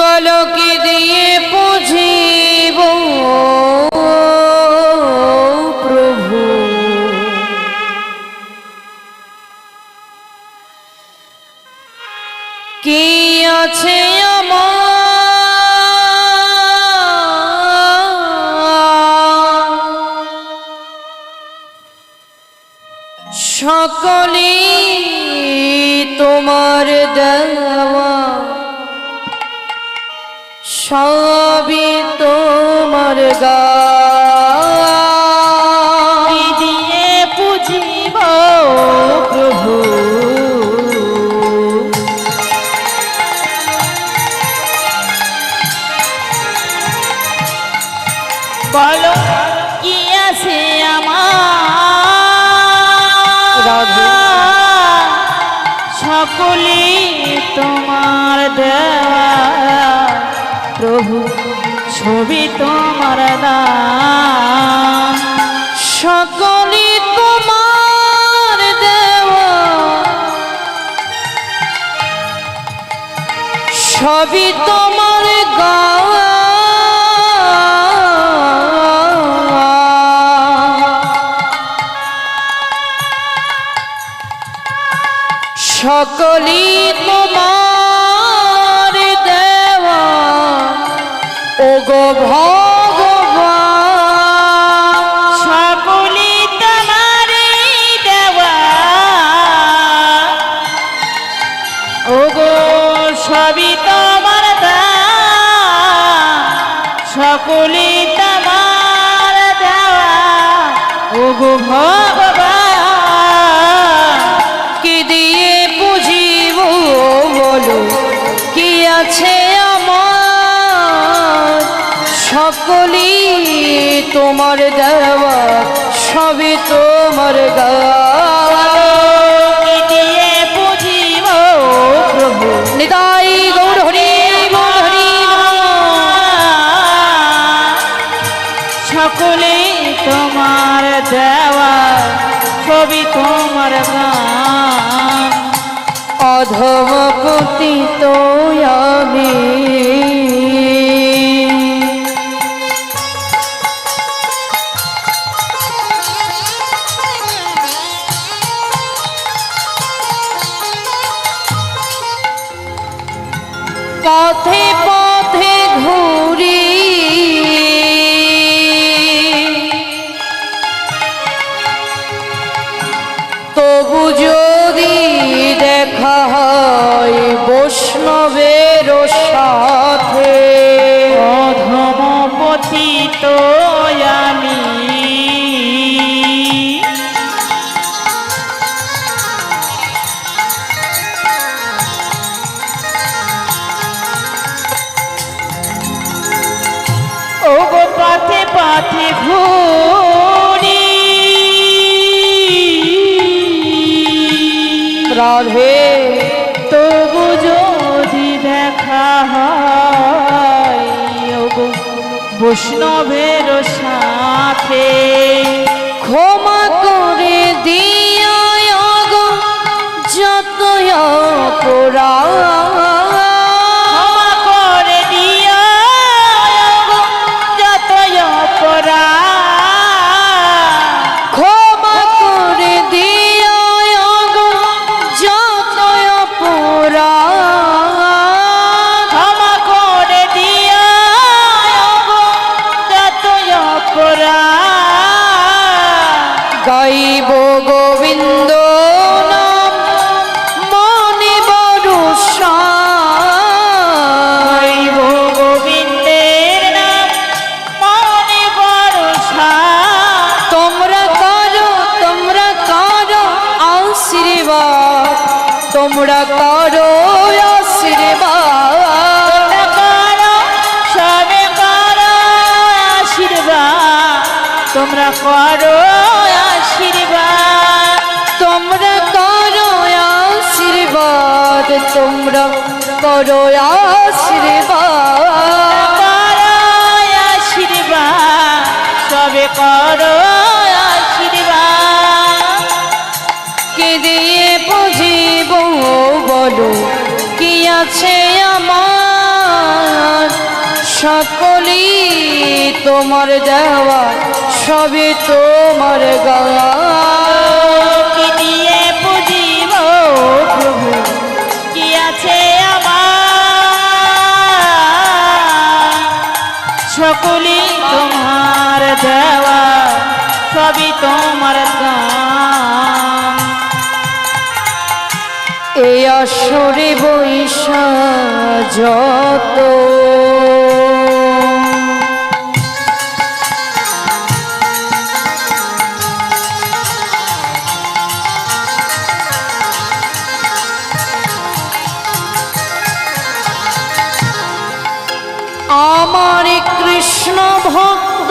বলো কি দিয়ে বুঝিব প্রভু? কি আছে তোমার গা দিয়ে পুজিব প্রভু? বলো কি আছে আমার। সকলে তোমার দেওয়া প্রভু। ছবি তোমার দান সকলে তোমার দেওয়া সবই তোমার গাওয়া। সকলি সবই তোমার দান সকলে তোমার দেওয়া। ওগো ভগবান কি দিয়ে বুঝিব বলো? কি আছে সকলি তোমার দেওয়া, সবই তোমার দিয়ে বুঝিব প্রভু, নিতাই গৌর হরি হরি। সকলে তোমার দেওয়া ছবি তোমার গান অধম পতিত আমি পথে পথে ঘুরি। তবু যদি দেখা হয় বৈষ্ণবের সাথে। অধম পতিত রাধে তবু যদি দেখা হয় বৈষ্ণবের সাথে। ক্ষমা করে গো যত অপরাধ তোমরা করো আশীর্বাদ। সবে করো আশীর্বাদ। তোমরা করো আশীর্বাদ। তোমরা করো আশীর্বাদ। তোমরা করো আশীর্বাদ। আশীর্বাদ। সবে করো বলো, কি আছে আমার? সকলি তোমার দেওয়া, সবই তোমার গাওয়া। সকলি তোমার দেওয়া, সবই তোমার এই আসরে বৈশা যত আমার কৃষ্ণ ভক্ত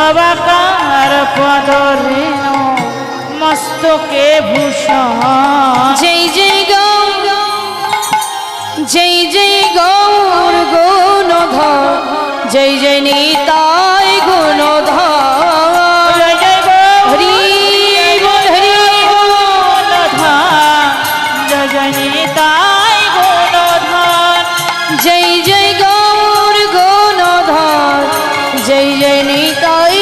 নবাকার পদরেণু মস্তকে ভূষণ। জয় জয় গৌর জয় জয় গৌর গুণধ জয় জয় নিতাই গুণধ জয় জয় গো người đi tới